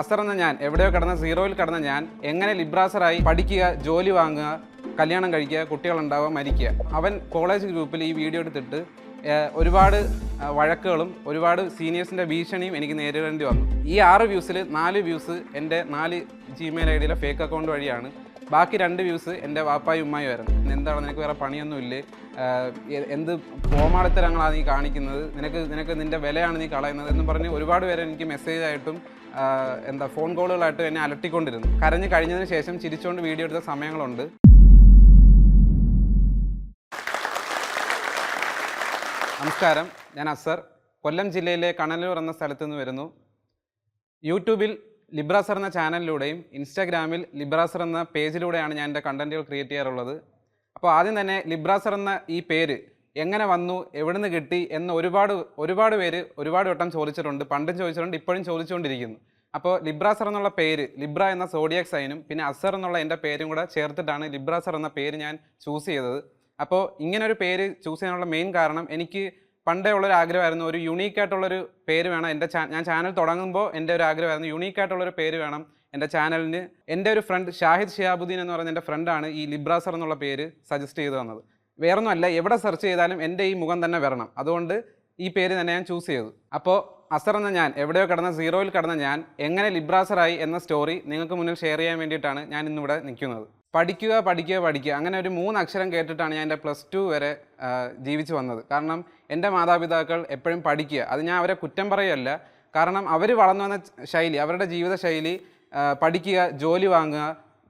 അസർ എന്ന ഞാൻ എവിടെയോ കിടന്ന സീറോയിൽ കിടന്ന ഞാൻ എങ്ങനെ ലിബ്രാസറായി പഠിക്കുക ജോലി വാങ്ങുക കല്യാണം കഴിക്കുക കുട്ടികളുണ്ടാവുക മരിക്കുക. അവൻ കോളേജ് ഗ്രൂപ്പിൽ ഈ വീഡിയോ എടുത്തിട്ട് ഒരുപാട് വഴക്കുകളും ഒരുപാട് സീനിയേഴ്സിന്റെ ഭീഷണിയും എനിക്ക് നേരിടേണ്ടി വന്നു. ഈ ആറ് വ്യൂസിൽ നാല് വ്യൂസ് എന്റെ നാല് ജിമെയിൽ ഐ ഡിയിലെ ഫേക്ക് അക്കൗണ്ട് വഴിയാണ്. ബാക്കി രണ്ട് വ്യൂസ് എന്റെ വാപ്പായും ഉമ്മായും ആയിരുന്നു. എന്താണ്? നിനക്ക് വേറെ പണിയൊന്നുമില്ലേ എന്ത് കോമാളിത്തരങ്ങളാണ് നീ കാണിക്കുന്നത്? നിനക്ക് നിനക്ക് നിന്റെ വിലയാണ് നീ കളയുന്നത്? എന്ന് പറഞ്ഞ് ഒരുപാട് പേരെ എനിക്ക് മെസ്സേജ് ആയിട്ടും എന്താ ഫോൺ കോളുകളായിട്ട് എന്നെ അലട്ടിക്കൊണ്ടിരുന്നു. കരഞ്ഞു കഴിഞ്ഞതിന് ശേഷം ചിരിച്ചുകൊണ്ട് വീഡിയോ എടുത്ത സമയങ്ങളുണ്ട്. നമസ്കാരം. ഞാൻ അസർ കൊല്ലം ജില്ലയിലെ കണലൂർ എന്ന സ്ഥലത്തു നിന്ന് വരുന്നു. യൂട്യൂബിൽ ലിബ്രാസർ എന്ന ചാനലിലൂടെയും ഇൻസ്റ്റാഗ്രാമിൽ ലിബ്രാസർ എന്ന പേജിലൂടെയാണ് ഞാൻ എന്റെ കണ്ടന്റുകൾ ക്രിയേറ്റ് ചെയ്യാറുള്ളത്. അപ്പോൾ ആദ്യം തന്നെ ലിബ്രാസർ എന്ന ഈ പേര് എങ്ങനെ വന്നു എവിടുന്ന് കിട്ടി എന്ന് ഒരുപാട് ഒരുപാട് പേര് ഒരുപാട് വട്ടം ചോദിച്ചിട്ടുണ്ട് പണ്ടും ചോദിച്ചിട്ടുണ്ട് ഇപ്പോഴും ചോദിച്ചുകൊണ്ടിരിക്കുന്നു. അപ്പോൾ ലിബ്രാസർ എന്നുള്ള പേര് ലിബ്ര എന്ന സോഡിയക് സൈനും പിന്നെ അസർ എന്നുള്ള എന്റെ പേരും കൂടെ ചേർത്തിട്ടാണ് ലിബ്രാസർ എന്ന പേര് ഞാൻ ചൂസ് ചെയ്തത്. അപ്പോൾ ഇങ്ങനെ ഒരു പേര് ചൂസ് ചെയ്യാനുള്ള മെയിൻ കാരണം എനിക്ക് പണ്ടേ ഉള്ളൊരു ആഗ്രഹമായിരുന്നു ഒരു യുണീക്ക് ആയിട്ടുള്ളൊരു പേര് വേണം എന്റെ ഞാൻ ചാനൽ തുടങ്ങുമ്പോൾ എന്റെ ഒരു ആഗ്രഹമായിരുന്നു യുണീക്ക് ആയിട്ടുള്ളൊരു പേര് വേണം എന്റെ ചാനലിന്. എന്റെ ഒരു ഫ്രണ്ട് ഷാഹിദ് ഷിയാബുദ്ദീൻ എന്ന് പറയുന്ന എന്റെ ഫ്രണ്ടാണ് ഈ ലിബ്രാസർ എന്നുള്ള പേര് സജസ്റ്റ് ചെയ്തു തന്നത്. വേറൊന്നുമല്ല എവിടെ സെർച്ച് ചെയ്താലും എന്റെ ഈ മുഖം തന്നെ വരണം. അതുകൊണ്ട് ഈ പേര് തന്നെ ഞാൻ ചൂസ് ചെയ്തു. അപ്പോൾ അസർ എന്ന ഞാൻ എവിടെയോ കിടന്ന സീറോയിൽ കിടന്ന ഞാൻ എങ്ങനെ ലിബ്രാസറായി എന്ന സ്റ്റോറി നിങ്ങൾക്ക് മുന്നിൽ ഷെയർ ചെയ്യാൻ വേണ്ടിയിട്ടാണ് ഞാൻ ഇന്നിവിടെ നിൽക്കുന്നത്. പഠിക്കുക പഠിക്കുക പഠിക്കുക. അങ്ങനെ ഒരു മൂന്ന് അക്ഷരം കേട്ടിട്ടാണ് ഞാൻ എന്റെ പ്ലസ് ടു വരെ ജീവിച്ചു വന്നത്. കാരണം എന്റെ മാതാപിതാക്കൾ എപ്പോഴും പഠിക്കുക. അത് ഞാൻ അവരെ കുറ്റം പറയുകയല്ല കാരണം അവർ വളർന്നു വന്ന ശൈലി അവരുടെ ജീവിത ശൈലി പഠിക്കുക ജോലി വാങ്ങുക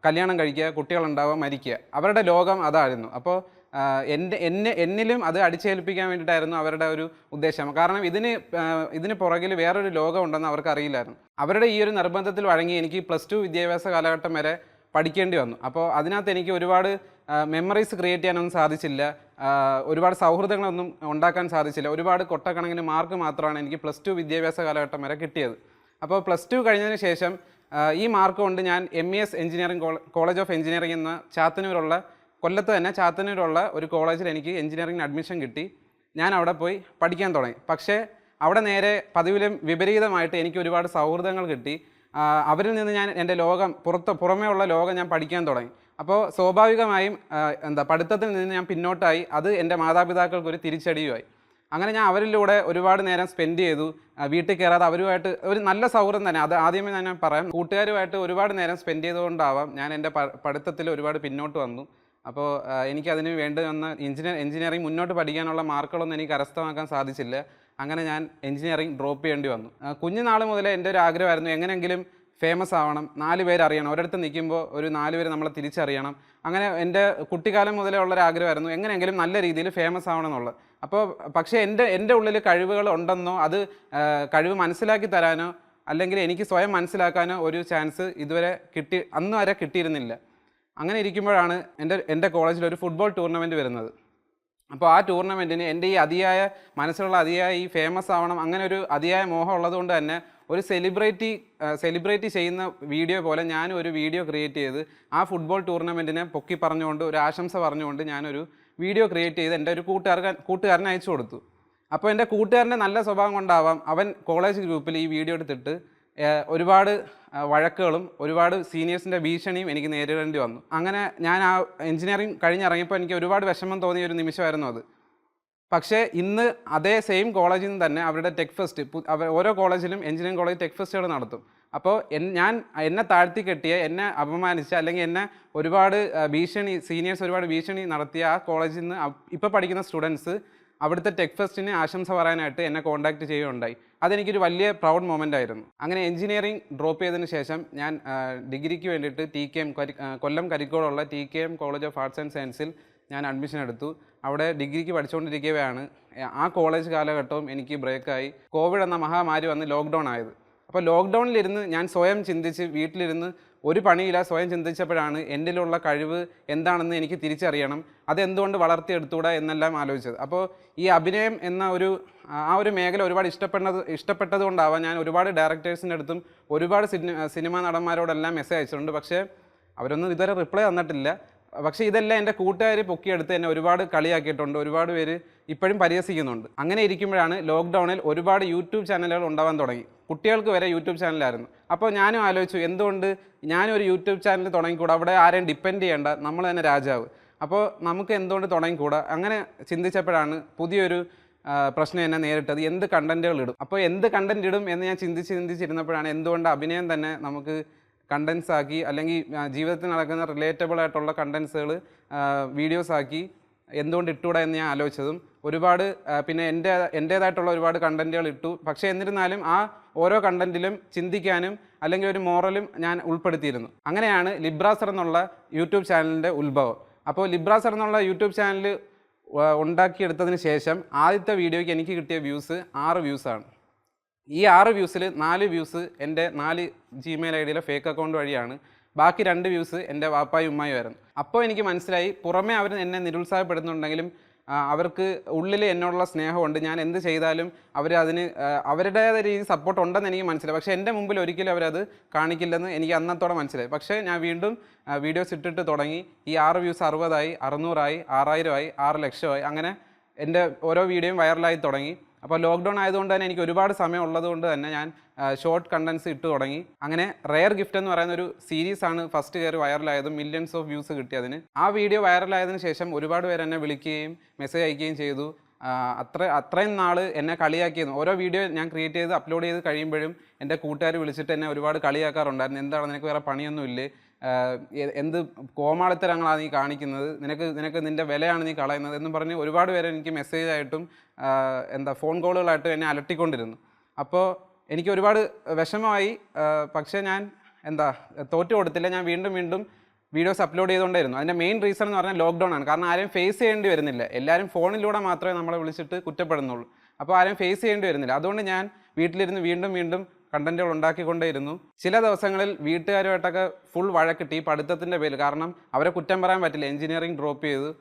കല്യാണം കഴിക്കുക കുട്ടികളുണ്ടാവുക മരിക്കുക. അവരുടെ ലോകം അതായിരുന്നു. അപ്പോൾ എന്റെ എന്നെ എന്നിലും അത് അടിച്ചേൽപ്പിക്കാൻ വേണ്ടിയിട്ടായിരുന്നു അവരുടെ ഒരു ഉദ്ദേശം. കാരണം ഇതിന് ഇതിന് പുറകിൽ വേറൊരു ലോകം ഉണ്ടെന്ന് അവർക്ക് അറിയില്ലായിരുന്നു. അവരുടെ ഈ ഒരു നിർബന്ധത്തിൽ വഴങ്ങി എനിക്ക് പ്ലസ് ടു വിദ്യാഭ്യാസ കാലഘട്ടം വരെ പഠിക്കേണ്ടി വന്നു. അപ്പോൾ അതിനകത്ത് എനിക്ക് ഒരുപാട് മെമ്മറീസ് ക്രിയേറ്റ് ചെയ്യാനൊന്നും സാധിച്ചില്ല. ഒരുപാട് സൗഹൃദങ്ങളൊന്നും ഉണ്ടാക്കാൻ സാധിച്ചില്ല. ഒരുപാട് കൊട്ടക്കണക്കിന് മാർക്ക് മാത്രമാണ് എനിക്ക് പ്ലസ് ടു വിദ്യാഭ്യാസ കാലഘട്ടം വരെ കിട്ടിയത്. അപ്പോൾ പ്ലസ് ടു കഴിഞ്ഞതിന് ശേഷം ഈ മാർക്ക് കൊണ്ട് ഞാൻ M E S engineering college of engineering എന്ന ചാത്തന്നൂരുള്ള കൊല്ലത്ത് തന്നെ ചാത്തന്നൂരുള്ള ഒരു കോളേജിൽ എനിക്ക് എഞ്ചിനീയറിംഗിന് അഡ്മിഷൻ കിട്ടി. ഞാൻ അവിടെ പോയി പഠിക്കാൻ തുടങ്ങി. പക്ഷേ അവിടെ നേരെ പതിവിലും വിപരീതമായിട്ട് എനിക്ക് ഒരുപാട് സൗഹൃദങ്ങൾ കിട്ടി. അവരിൽ നിന്ന് ഞാൻ എന്റെ ലോകം പുറത്ത് പുറമേ ഉള്ള ലോകം ഞാൻ പഠിക്കാൻ തുടങ്ങി. അപ്പോൾ സ്വാഭാവികമായും എന്താ പഠിത്തത്തിൽ നിന്ന് ഞാൻ പിന്നോട്ടായി. അത് എന്റെ മാതാപിതാക്കൾക്കൊരു തിരിച്ചടിയുമായി. അങ്ങനെ ഞാൻ അവരിലൂടെ ഒരുപാട് നേരം സ്പെൻഡ് ചെയ്തു. വീട്ടിൽ കയറാതെ അവരുമായിട്ട് ഒരു നല്ല സൗഹൃദം തന്നെ. അത് ആദ്യമേ ഞാൻ പറയാം. കൂട്ടുകാരുമായിട്ട് ഒരുപാട് നേരം സ്പെൻഡ് ചെയ്തുകൊണ്ടാവാം ഞാൻ എന്റെ പഠിത്തത്തിൽ ഒരുപാട് പിന്നോട്ട് വന്നു. അപ്പോൾ എനിക്കതിന് വേണ്ടി വന്ന എഞ്ചിനീയർ എഞ്ചിനീയറിംഗ് മുന്നോട്ട് പഠിക്കാനുള്ള മാർക്കുകളൊന്നും എനിക്ക് കരസ്ഥമാക്കാൻ സാധിച്ചില്ല. അങ്ങനെ ഞാൻ എഞ്ചിനീയറിംഗ് ഡ്രോപ്പ് ചെയ്യേണ്ടി വന്നു. കുഞ്ഞുനാൾ മുതലേ എന്റെ ഒരു ആഗ്രഹമായിരുന്നു എങ്ങനെയെങ്കിലും ഫേമസ് ആവണം നാല് പേര് അറിയണം ഒരിടത്ത് നിൽക്കുമ്പോൾ ഒരു നാല് പേര് നമ്മളെ തിരിച്ചറിയണം. അങ്ങനെ എന്റെ കുട്ടിക്കാലം മുതലേ ഉള്ളൊരു ആഗ്രഹമായിരുന്നു എങ്ങനെയെങ്കിലും നല്ല രീതിയിൽ ഫേമസ് ആവണം എന്നുള്ളത്. അപ്പോൾ പക്ഷേ എന്റെ എന്റെ ഉള്ളിൽ കഴിവുകൾ ഉണ്ടെന്നോ അത് കഴിവ് മനസ്സിലാക്കി തരാനോ അല്ലെങ്കിൽ എനിക്ക് സ്വയം മനസ്സിലാക്കാനോ ഒരു ചാൻസ് ഇതുവരെ കിട്ടി അന്ന് വരെ കിട്ടിയിരുന്നില്ല. അങ്ങനെ ഇരിക്കുമ്പോഴാണ് എന്റെ എന്റെ കോളേജിൽ ഒരു ഫുട്ബോൾ ടൂർണമെന്റ് വരുന്നത്. അപ്പോൾ ആ ടൂർണമെന്റിന് എന്റെ ഈ അതിയായ മനസ്സിലുള്ള അതിയായ ഈ ഫേമസ് ആവണം അങ്ങനെ ഒരു അതിയായ മോഹം ഉള്ളതുകൊണ്ട് തന്നെ ഒരു സെലിബ്രിറ്റി സെലിബ്രേറ്റ് ചെയ്യുന്ന വീഡിയോ പോലെ ഞാനും ഒരു വീഡിയോ ക്രിയേറ്റ് ചെയ്ത് ആ ഫുട്ബോൾ ടൂർണമെന്റിനെ പൊക്കി പറഞ്ഞുകൊണ്ട് ഒരു ആശംസ പറഞ്ഞുകൊണ്ട് ഞാനൊരു വീഡിയോ ക്രിയേറ്റ് ചെയ്ത് എന്റെ ഒരു കൂട്ടുകാർ കൂട്ടുകാരനെ അയച്ചു കൊടുത്തു. അപ്പോൾ എന്റെ കൂട്ടുകാരന്റെ നല്ല സ്വഭാവം കൊണ്ടാവാം അവൻ കോളേജ് ഗ്രൂപ്പിൽ ഈ വീഡിയോ എടുത്തിട്ട് ഒരുപാട് വഴക്കുകളും ഒരുപാട് സീനിയേഴ്സിന്റെ ഭീഷണിയും എനിക്ക് നേരിടേണ്ടി വന്നു. അങ്ങനെ ഞാൻ ആ എഞ്ചിനീയറിംഗ് കഴിഞ്ഞിറങ്ങിയപ്പോൾ എനിക്ക് ഒരുപാട് വിഷമം തോന്നിയ ഒരു നിമിഷമായിരുന്നു അത്. പക്ഷേ ഇന്ന് അതേ സെയിം കോളേജിൽ നിന്ന് തന്നെ അവരുടെ ടെക് ഫെസ്റ്റ് ഓരോ കോളേജിലും എഞ്ചിനീയറിംഗ് കോളേജ് ടെക് ഫെസ്റ്റുകൾ നടത്തും. അപ്പോൾ ഞാൻ എന്നെ താഴ്ത്തി കെട്ടിയ എന്നെ അപമാനിച്ച അല്ലെങ്കിൽ എന്നെ ഒരുപാട് ഭീഷണി സീനിയേഴ്സ് ഒരുപാട് ഭീഷണി നടത്തിയ ആ കോളേജിൽ നിന്ന് ഇപ്പോൾ പഠിക്കുന്ന സ്റ്റുഡൻസ് അവിടുത്തെ ടെക് ഫെസ്റ്റിന് ആശംസ പറയാനായിട്ട് എന്നെ കോൺടാക്ട് ചെയ്യുകയുണ്ടായി. അതെനിക്കൊരു വലിയ പ്രൗഡ് മൊമെന്റ് ആയിരുന്നു. അങ്ങനെ എഞ്ചിനീയറിംഗ് ഡ്രോപ്പ് ചെയ്തതിന് ശേഷം ഞാൻ ഡിഗ്രിക്ക് വേണ്ടിയിട്ട് T K M Kollam കരിക്കോടുള്ള T K M college of arts and സയൻസിൽ ഞാൻ അഡ്മിഷൻ എടുത്തു. അവിടെ ഡിഗ്രിക്ക് പഠിച്ചുകൊണ്ടിരിക്കുകയാണ് ആ കോളേജ് കാലഘട്ടവും എനിക്ക് ബ്രേക്കായി കോവിഡ് എന്ന മഹാമാരി വന്ന് ലോക്ക്ഡൗൺ ആയത്. അപ്പോൾ ലോക്ക്ഡൗണിലിരുന്ന് ഞാൻ സ്വയം ചിന്തിച്ച് വീട്ടിലിരുന്ന് ഒരു പണിയില്ല സ്വയം ചിന്തിച്ചപ്പോഴാണ് എന്നിലുള്ള കഴിവ് എന്താണെന്ന് എനിക്ക് തിരിച്ചറിയണം. അതെന്തുകൊണ്ട് വളർത്തിയെടുത്തുകൂടാ എന്നെല്ലാം ആലോചിച്ചത്. അപ്പോൾ ഈ അഭിനയം എന്ന ഒരു ആ ഒരു മേഖല ഒരുപാട് ഇഷ്ടപ്പെടുന്നത് ഇഷ്ടപ്പെട്ടത് കൊണ്ടാവാം ഞാൻ ഒരുപാട് ഡയറക്ടേഴ്സിന്റെ അടുത്തും ഒരുപാട് സിനിമാ നടന്മാരോടെല്ലാം മെസ്സേജ് അയച്ചിട്ടുണ്ട്. പക്ഷേ അവരൊന്നും ഇതുവരെ റിപ്ലൈ തന്നിട്ടില്ല. പക്ഷേ ഇതെല്ലാം എന്റെ കൂട്ടുകാർ പൊക്കിയെടുത്ത് എന്നെ ഒരുപാട് കളിയാക്കിയിട്ടുണ്ട്. ഒരുപാട് പേര് ഇപ്പോഴും പരിഹസിക്കുന്നുണ്ട്. അങ്ങനെ ഇരിക്കുമ്പോഴാണ് ലോക്ക്ഡൗണിൽ ഒരുപാട് യൂട്യൂബ് ചാനലുകൾ ഉണ്ടാവാൻ തുടങ്ങി. കുട്ടികൾക്ക് വരെ യൂട്യൂബ് ചാനലായിരുന്നു. അപ്പോൾ ഞാനും ആലോചിച്ചു എന്തുകൊണ്ട് ഞാനും ഒരു യൂട്യൂബ് ചാനൽ തുടങ്ങിക്കൂടാ? അവിടെ ആരെയും ഡിപ്പെൻഡ് ചെയ്യേണ്ട. നമ്മൾ തന്നെ രാജാവ്. അപ്പോൾ നമുക്ക് എന്തുകൊണ്ട് തുടങ്ങിക്കൂടാ? അങ്ങനെ ചിന്തിച്ചപ്പോഴാണ് പുതിയൊരു പ്രശ്നം എന്നെ നേരിട്ടത്. എന്ത് കണ്ടന്റുകൾ ഇടും? അപ്പോൾ എന്ത് കണ്ടന്റ് ഇടും എന്ന് ഞാൻ ചിന്തിച്ച് ചിന്തിച്ചിരുന്നപ്പോഴാണ് എന്തുകൊണ്ട് അഭിനയം തന്നെ നമുക്ക് കണ്ടൻസ് ആക്കി അല്ലെങ്കിൽ ജീവിതത്തിൽ നടക്കുന്ന റിലേറ്റബിൾ ആയിട്ടുള്ള കണ്ടൻസുകൾ വീഡിയോസ് ആക്കി എന്തുകൊണ്ട് ഇട്ടുകൂടാ എന്ന് ഞാൻ ആലോചിച്ചതും ഒരുപാട് പിന്നെ എന്റെ എന്റേതായിട്ടുള്ള ഒരുപാട് കണ്ടന്റുകൾ ഇട്ടു. പക്ഷേ എന്നിരുന്നാലും ആ ഓരോ കണ്ടന്റിലും ചിന്തിക്കാനും അല്ലെങ്കിൽ ഒരു മോറലും ഞാൻ ഉൾപ്പെടുത്തിയിരുന്നു. അങ്ങനെയാണ് ലിബ്രാസർ എന്നുള്ള യൂട്യൂബ് ചാനലിന്റെ ഉത്ഭവം. അപ്പോൾ ലിബ്രാസർ എന്നുള്ള യൂട്യൂബ് ചാനൽ ഉണ്ടാക്കിയെടുത്തതിന് ശേഷം ആദ്യത്തെ വീഡിയോയ്ക്ക് എനിക്ക് കിട്ടിയ വ്യൂസ് ആറ് വ്യൂസാണ് ഈ ആറ് വ്യൂസിൽ നാല് വ്യൂസ് എന്റെ നാല് ജിമെയിൽ ഐ ഡിയിലെ ഫേക്ക് അക്കൗണ്ട് വഴിയാണ്. ബാക്കി രണ്ട് വ്യൂസ് എന്റെ വാപ്പായും ഉമ്മായും ആയിരുന്നു. അപ്പോൾ എനിക്ക് മനസ്സിലായി പുറമേ അവർ എന്നെ നിരുത്സാഹപ്പെടുന്നുണ്ടെങ്കിലും അവർക്ക് ഉള്ളിൽ എന്നോടുള്ള സ്നേഹമുണ്ട്. ഞാൻ എന്ത് ചെയ്താലും അവർ അതിന് അവരുടേതായ രീതിയിൽ സപ്പോർട്ട് ഉണ്ടെന്ന് എനിക്ക് മനസ്സിലായി. പക്ഷേ എന്റെ മുമ്പിൽ ഒരിക്കലും അവരത് കാണിക്കില്ലെന്ന് എനിക്ക് അന്നത്തോടെ മനസ്സിലായി. പക്ഷേ ഞാൻ വീണ്ടും വീഡിയോസ് ഇട്ടിട്ട് തുടങ്ങി. ഈ ആറ് വ്യൂസ് അറുപതായി അറുന്നൂറായി ആറായിരമായി ആറ് ലക്ഷമായി അങ്ങനെ എന്റെ ഓരോ വീഡിയോയും വൈറലായി തുടങ്ങി. അപ്പോൾ ലോക്ക്ഡൗൺ ആയതുകൊണ്ട് തന്നെ എനിക്ക് ഒരുപാട് സമയം ഉള്ളതുകൊണ്ട് തന്നെ ഞാൻ ഷോർട്ട് കണ്ടൻസ് ഇട്ട് തുടങ്ങി. അങ്ങനെ റെയർ ഗിഫ്റ്റ് എന്ന് പറയുന്ന ഒരു സീരീസ് ആണ് ഫസ്റ്റ് കയറി വൈറലായതും മില്യൺസ് ഓഫ് വ്യൂസ് കിട്ടിയതിന്. ആ വീഡിയോ വൈറലായതിനു ശേഷം ഒരുപാട് പേര് എന്നെ വിളിക്കുകയും മെസ്സേജ് അയക്കുകയും ചെയ്തു. അത്ര അത്രയും നാൾ എന്നെ കളിയാക്കിയിരുന്നു. ഓരോ വീഡിയോ ഞാൻ ക്രിയേറ്റ് ചെയ്ത് അപ്ലോഡ് ചെയ്ത് കഴിയുമ്പോഴും എന്റെ കൂട്ടുകാർ വിളിച്ചിട്ട് എന്നെ ഒരുപാട് കളിയാക്കാറുണ്ടായിരുന്നു. എന്താണ് നിനക്ക് വേറെ പണിയൊന്നുമില്ലേ? എന്ത് കോമാളിത്തരങ്ങളാണ് നീ കാണിക്കുന്നത്? നിനക്ക് നിനക്ക് നിന്റെ വിലയാണ് നീ കളയുന്നത് എന്ന് പറഞ്ഞ് ഒരുപാട് പേര് എനിക്ക് മെസ്സേജ് ആയിട്ടും എന്താ ഫോൺ കോളുകളായിട്ടും എന്നെ അലട്ടിക്കൊണ്ടിരുന്നു. അപ്പോൾ എനിക്ക് ഒരുപാട് വിഷമമായി. പക്ഷേ ഞാൻ എന്താ തോറ്റു കൊടുത്തില്ല. ഞാൻ വീണ്ടും വീണ്ടും വീഡിയോസ് അപ്ലോഡ് ചെയ്തുകൊണ്ടായിരുന്നു. അതിന്റെ മെയിൻ റീസൺ എന്ന് പറഞ്ഞാൽ ലോക്ക്ഡൗൺ ആണ്. കാരണം ആരെയും ഫേസ് ചെയ്യേണ്ടി വരുന്നില്ല. എല്ലാവരും ഫോണിലൂടെ മാത്രമേ നമ്മളെ വിളിച്ചിട്ട് കുറ്റപ്പെടുന്നുള്ളൂ. അപ്പോൾ ആരെയും ഫേസ് ചെയ്യേണ്ടി വരുന്നില്ല. അതുകൊണ്ട് ഞാൻ വീട്ടിലിരുന്ന് വീണ്ടും വീണ്ടും കണ്ടന്റുകൾ ഉണ്ടാക്കിക്കൊണ്ടേയിരുന്നു. ചില ദിവസങ്ങളിൽ വീട്ടുകാരുമായിട്ടൊക്കെ ഫുൾ വഴക്കിട്ട് പഠിത്തത്തിന്റെ പേരിൽ. കാരണം അവരെ കുറ്റം പറയാൻ പറ്റില്ല. എഞ്ചിനീയറിംഗ് ഡ്രോപ്പ് ചെയ്തു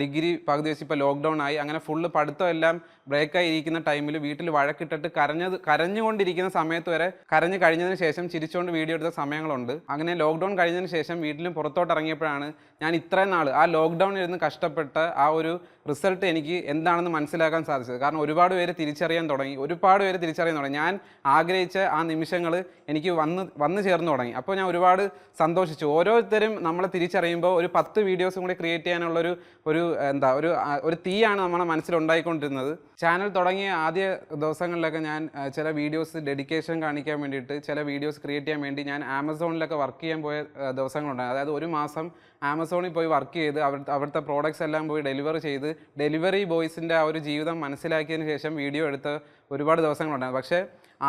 ഡിഗ്രി പകുതി വെച്ച് ഇപ്പോൾ ലോക്ക്ഡൗൺ ആയി. അങ്ങനെ ഫുള്ള് പഠിത്തം എല്ലാം ബ്രേക്കായി ഇരിക്കുന്ന ടൈമിൽ വീട്ടിൽ വഴക്കിട്ടിട്ട് കരഞ്ഞത് കരഞ്ഞുകൊണ്ടിരിക്കുന്ന സമയത്ത് വരെ കരഞ്ഞു കഴിഞ്ഞതിന് ശേഷം ചിരിച്ചുകൊണ്ട് വീഡിയോ എടുത്ത സമയങ്ങളുണ്ട്. അങ്ങനെ ലോക്ക്ഡൗൺ കഴിഞ്ഞതിന് ശേഷം വീട്ടിലും പുറത്തോട്ട് ഇറങ്ങിയപ്പോഴാണ് ഞാൻ ഇത്രയും നാൾ ആ ലോക്ക്ഡൗണിൽ ഇരുന്ന് കഷ്ടപ്പെട്ട ആ ഒരു റിസൾട്ട് എനിക്ക് എന്താണെന്ന് മനസ്സിലാക്കാൻ സാധിച്ചത്. കാരണം ഒരുപാട് പേര് തിരിച്ചറിയാൻ തുടങ്ങി. ഒരുപാട് പേര് തിരിച്ചറിയാൻ തുടങ്ങി. ഞാൻ ആഗ്രഹിച്ച ആ നിമിഷങ്ങൾ എനിക്ക് വന്ന് വന്നു ചേർന്ന് തുടങ്ങി. അപ്പോൾ ഞാൻ ഒരുപാട് സന്തോഷിച്ചു. ഓരോരുത്തരും നമ്മളെ തിരിച്ചറിയുമ്പോൾ ഒരു പത്ത് വീഡിയോസും കൂടി ക്രിയേറ്റ് ചെയ്യാനുള്ളൊരു ഒരു എന്താ ഒരു ഒരു തീയാണ് നമ്മുടെ മനസ്സിലുണ്ടായിക്കൊണ്ടിരുന്നത്. ചാനൽ തുടങ്ങിയ ആദ്യ ദിവസങ്ങളിലൊക്കെ ഞാൻ ചില വീഡിയോസ് ഡെഡിക്കേഷൻ കാണിക്കാൻ വേണ്ടിയിട്ട് ചില വീഡിയോസ് ക്രിയേറ്റ് ചെയ്യാൻ വേണ്ടി ഞാൻ ആമസോണിലൊക്കെ വർക്ക് ചെയ്യാൻ പോയ ദിവസങ്ങളുണ്ടായിരുന്നു ദിവസങ്ങളുണ്ടായി അതായത് ഒരു മാസം ആമസോണിൽ പോയി വർക്ക് ചെയ്ത് അവർ അവിടുത്തെ പ്രോഡക്റ്റ്സ് എല്ലാം പോയി ഡെലിവർ ചെയ്ത് ഡെലിവറി ബോയ്സിന്റെ ആ ഒരു ജീവിതം മനസ്സിലാക്കിയതിന് ശേഷം വീഡിയോ എടുത്ത ഒരുപാട് ദിവസങ്ങളുണ്ടായിരുന്നു പക്ഷേ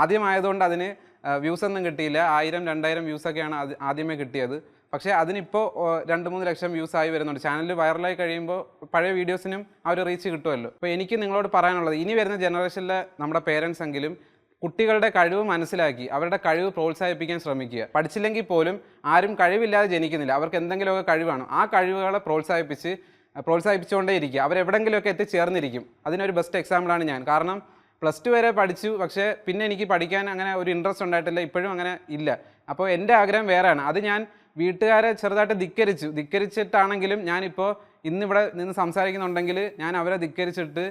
ആദ്യമായതുകൊണ്ട് അതിന് വ്യൂസ് ഒന്നും കിട്ടിയില്ല. ആയിരം രണ്ടായിരം വ്യൂസൊക്കെയാണ് ആദ്യമേ കിട്ടിയത്. പക്ഷേ അതിനിപ്പോൾ രണ്ട് മൂന്ന് ലക്ഷം വ്യൂസ് ആയി വരുന്നുണ്ട്. ചാനൽ വൈറലായി കഴിയുമ്പോൾ പഴയ വീഡിയോസിനും ആ ഒരു റീച്ച് കിട്ടുമല്ലോ. അപ്പോൾ എനിക്ക് നിങ്ങളോട് പറയാനുള്ളത് ഇനി വരുന്ന ജനറേഷനിലെ നമ്മുടെ പേരൻസ് എങ്കിലും കുട്ടികളുടെ കഴിവ് മനസ്സിലാക്കി അവരുടെ കഴിവ് പ്രോത്സാഹിപ്പിക്കാൻ ശ്രമിക്കുക. പഠിച്ചില്ലെങ്കിൽ പോലും ആരും കഴിവില്ലാതെ ജനിക്കുന്നില്ല. അവർക്ക് എന്തെങ്കിലുമൊക്കെ കഴിവാണ് ആ കഴിവുകളെ പ്രോത്സാഹിപ്പിച്ച് പ്രോത്സാഹിപ്പിച്ചുകൊണ്ടേ ഇരിക്കുക. അവരെവിടെങ്കിലുമൊക്കെ എത്തിച്ചേർന്നിരിക്കും. അതിനൊരു ബെസ്റ്റ് എക്സാമ്പിളാണ് ഞാൻ. കാരണം പ്ലസ് ടു വരെ പഠിച്ചു. പക്ഷേ പിന്നെ എനിക്ക് പഠിക്കാൻ അങ്ങനെ ഒരു ഇൻട്രസ്റ്റ് ഉണ്ടായിട്ടില്ല. ഇപ്പോഴും അങ്ങനെ ഇല്ല. അപ്പോൾ എന്റെ ആഗ്രഹം വേറെയാണ്. അത് ഞാൻ വീട്ടുകാരെ ചെറുതായിട്ട് ധിക്കരിച്ചു. ധിക്കരിച്ചിട്ടാണെങ്കിലും ഞാനിപ്പോൾ ഇന്നിവിടെ നിന്ന് സംസാരിക്കുന്നുണ്ടെങ്കിൽ ഞാൻ അവരെ ധിക്കരിച്ചിട്ട്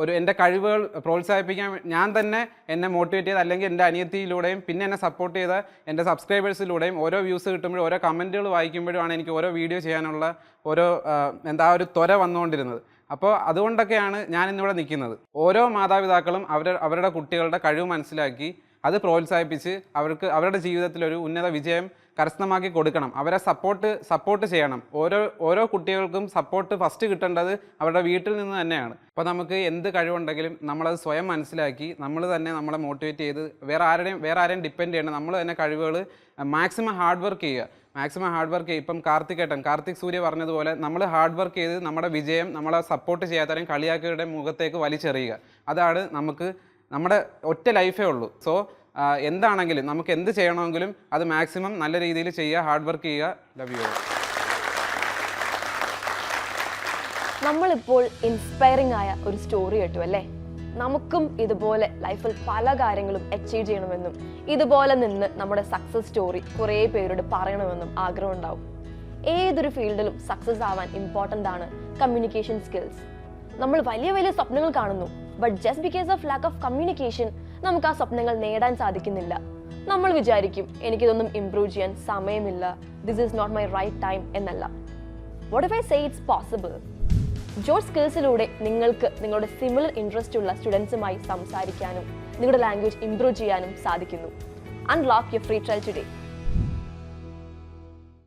ഒരു എന്റെ കഴിവുകൾ പ്രോത്സാഹിപ്പിക്കാൻ ഞാൻ തന്നെ എന്നെ മോട്ടിവേറ്റ് ചെയ്ത് അല്ലെങ്കിൽ എന്റെ അനിയത്തിയിലൂടെയും പിന്നെ എന്നെ സപ്പോർട്ട് ചെയ്ത എന്റെ സബ്സ്ക്രൈബേഴ്സിലൂടെയും ഓരോ വ്യൂസ് കിട്ടുമ്പോഴും ഓരോ കമന്റുകൾ വായിക്കുമ്പോഴുമാണ് എനിക്ക് ഓരോ വീഡിയോ ചെയ്യാനുള്ള ഓരോ എന്താ ഒരു ത്വര വന്നുകൊണ്ടിരുന്നത്. അപ്പോൾ അതുകൊണ്ടൊക്കെയാണ് ഞാൻ ഇന്നിവിടെ നിൽക്കുന്നത്. ഓരോ മാതാപിതാക്കളും അവരുടെ അവരുടെ കുട്ടികളുടെ കഴിവ് മനസ്സിലാക്കി അത് പ്രോത്സാഹിപ്പിച്ച് അവർക്ക് അവരുടെ ജീവിതത്തിൽ ഒരു ഉന്നത വിജയം കരസ്ഥമാക്കി കൊടുക്കണം. അവരെ സപ്പോർട്ട് സപ്പോർട്ട് ചെയ്യണം. ഓരോ ഓരോ കുട്ടികൾക്കും സപ്പോർട്ട് ഫസ്റ്റ് കിട്ടേണ്ടത് അവരുടെ വീട്ടിൽ നിന്ന് തന്നെയാണ്. അപ്പോൾ നമുക്ക് എന്ത് കഴിവുണ്ടെങ്കിലും നമ്മളത് സ്വയം മനസ്സിലാക്കി നമ്മൾ തന്നെ നമ്മളെ മോട്ടിവേറ്റ് ചെയ്ത് വേറെ ആരുടെയും വേറെ ആരെയും ഡിപ്പെൻഡ് ചെയ്യണം നമ്മൾ തന്നെ കഴിവുകൾ മാക്സിമം ഹാർഡ് വർക്ക് ചെയ്യുക. മാക്സിമം ഹാർഡ് വർക്ക് ചെയ്യുക. ഇപ്പം കാർത്തിക് ഏട്ടൻ കാർത്തിക് സൂര്യ പറഞ്ഞതുപോലെ നമ്മൾ ഹാർഡ് വർക്ക് ചെയ്ത് നമ്മുടെ വിജയം നമ്മളെ സപ്പോർട്ട് ചെയ്യാത്തവരെയും കളിയാക്കിയുടെ മുഖത്തേക്ക് വലിച്ചെറിയുക. അതാണ് നമുക്ക് നമ്മുടെ ഒറ്റ ലൈഫേ ഉള്ളൂ. സോ എന്താണെങ്കിലും നമുക്ക് എന്ത് ചെയ്യണമെങ്കിലും അത് മാക്സിമം നല്ല രീതിയിൽ ചെയ്യുക ഹാർഡ് വർക്ക് ചെയ്യുക ലവ് യു നമ്മളിപ്പോൾ ഇൻസ്പയറിംഗ് ആയ ഒരു സ്റ്റോറി കേട്ടു അല്ലേ? നമുക്കും ഇതുപോലെ ലൈഫിൽ പല കാര്യങ്ങളും അച്ചീവ് ചെയ്യണമെന്നും ഇതുപോലെ നിന്ന് നമ്മുടെ സക്സസ് സ്റ്റോറി കുറേ പേരോട് പറയണമെന്നും ആഗ്രഹം ഉണ്ടാവും. ഏതൊരു ഫീൽഡിലും സക്സസ് ആവാൻ ഇമ്പോർട്ടന്റ് ആണ് കമ്മ്യൂണിക്കേഷൻ സ്കിൽസ് നമ്മൾ വലിയ വലിയ സ്വപ്നങ്ങൾ കാണുന്നു. But just because of lack of communication നമുക്ക് ആ സ്വപ്നങ്ങൾ നേടാൻ സാധിക്കുന്നില്ല. നമ്മൾ വിചാരിക്കും എനിക്കിതൊന്നും ഇംപ്രൂവ് ചെയ്യാൻ സമയമില്ല. This is not my right time എന്നല്ല. What if I say it's possible George സ്കിൽസിലൂടെ നിങ്ങൾക്ക് നിങ്ങളുടെ സിമിലർ ഇൻട്രസ്റ്റ് ഉള്ള സ്റ്റുഡൻസുമായി സംസാരിക്കാനും നിങ്ങളുടെ ലാംഗ്വേജ് ഇംപ്രൂവ് ചെയ്യാനും സാധിക്കുന്നു. Unlock you free trial today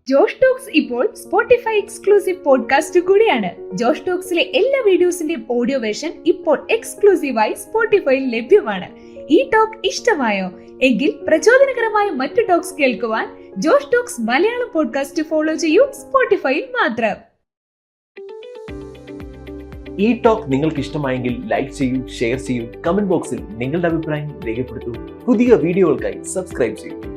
Josh talks ഇപ്പോൾ സ്പോട്ടിഫൈ എക്സ്ക്ലൂസീവ് പോഡ്കാസ്റ്റ് കൂടിയാണ്. ജോഷ് ടോക്സിലെ എല്ലാ വീഡിയോസിന്റെയും ഓഡിയോ വേർഷൻ ഇപ്പോൾ എക്സ്ക്ലൂസീവായി സ്പോട്ടിഫൈയിൽ ലഭ്യമാണ്. ഈ ടോക്ക് ഇഷ്ടമായോ? എങ്കിൽ പ്രചോദനകരമായ മറ്റു ടോക്സ് കേൾക്കുവാൻ Josh talks Malayalam podcast follow ചെയ്യൂ സ്പോട്ടിഫൈയിൽ മാത്രം. ഈ ടോക്ക് നിങ്ങൾക്ക് ഇഷ്ടമായെങ്കിൽ ലൈക്ക് ചെയ്യൂ ഷെയർ ചെയ്യൂ കമന്റ് ബോക്സിൽ നിങ്ങളുടെ അഭിപ്രായം രേഖപ്പെടുത്തൂ. പുതിയ വീഡിയോകൾക്കായി സബ്സ്ക്രൈബ് ചെയ്യൂ.